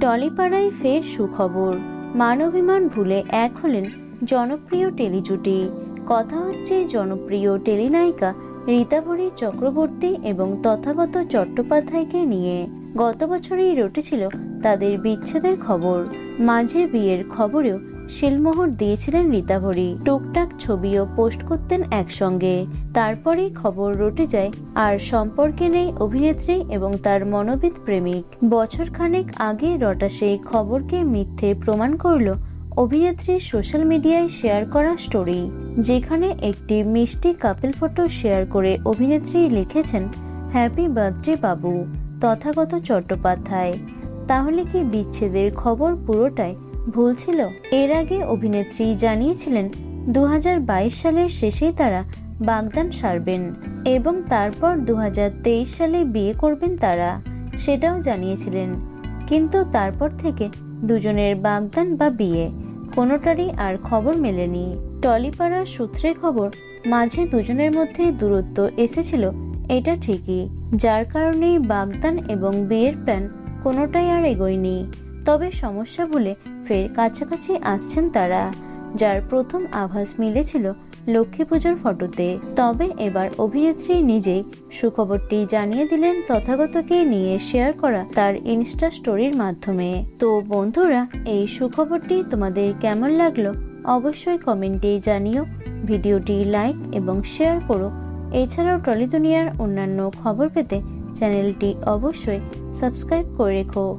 টলিপাড়ায় ফের সুখবর। মানবিমান ভুলে এক হলেন জনপ্রিয় টেলিজুটি। কথা হচ্ছে জনপ্রিয় টেলিনায়িকা রীতাভরী চক্রবর্তী এবং তথাগত চট্টোপাধ্যায়কে নিয়ে। গত বছরেই রটেছিল তাদের বিচ্ছেদের খবর। মাঝে বিয়ের খবরেও শিলমোহর দিয়েছিলেন রীতাভরী। টুকটাক ছবিও পোস্ট করতেন একসঙ্গে। তারপরেই খবর রটে যায়, আর সম্পর্কে নেই অভিনেত্রী এবং তার মনোবিদ প্রেমিক। বছরখানেক আগে রটা সেই খবরকে মিথ্যে প্রমাণ করল অভিনেত্রীর সোশ্যাল মিডিয়ায় শেয়ার করা স্টোরি, যেখানে একটি মিষ্টি কাপেল ফটো শেয়ার করে অভিনেত্রী লিখেছেন, হ্যাপি বার্থডে বাবু। তথাগত চট্টোপাধ্যায়। তাহলে কি বিচ্ছেদের খবর পুরোটাই ভুল ছিল। এর আগে অভিনেত্রী জানিয়েছিলেন দু সালের শেষেই তারা বাগদান সারবেন এবং তারপর দু হাজার তেইশ সালে বিয়ে করবেন তারা, সেটাও জানিয়েছিলেন। কিন্তু তারপর থেকে দুজনের বাগদান বা বিয়ে, কোনোটারই আর খবর মেলেনি। টলিপাড়ার সূত্রে খবর, মাঝে দুজনের মধ্যে দূরত্ব এসেছিল, এটা ঠিকই। যার কারণে বাগদান এবং বিয়ের প্ল্যান কোনোটাই আর এগোয়নি। তবে সমস্যা ভুলে ফের কাছাকাছি আসছেন তারা, যার প্রথম আভাস মিলেছিল লক্ষ্মী পুজোর ফটোতে। তবে এবার অভিনেত্রী নিজেই সুখবরটি জানিয়ে দিলেন তথাগতকে নিয়ে শেয়ার করা তার ইনস্টা স্টোরির মাধ্যমে। তো বন্ধুরা, এই সুখবরটি তোমাদের কেমন লাগল অবশ্যই কমেন্টে জানিও, ভিডিওটি লাইক এবং শেয়ার করো। এছাড়াও টলি দুনিয়ার অন্যান্য খবর পেতে চ্যানেলটি অবশ্যই সাবস্ক্রাইব করে রেখো।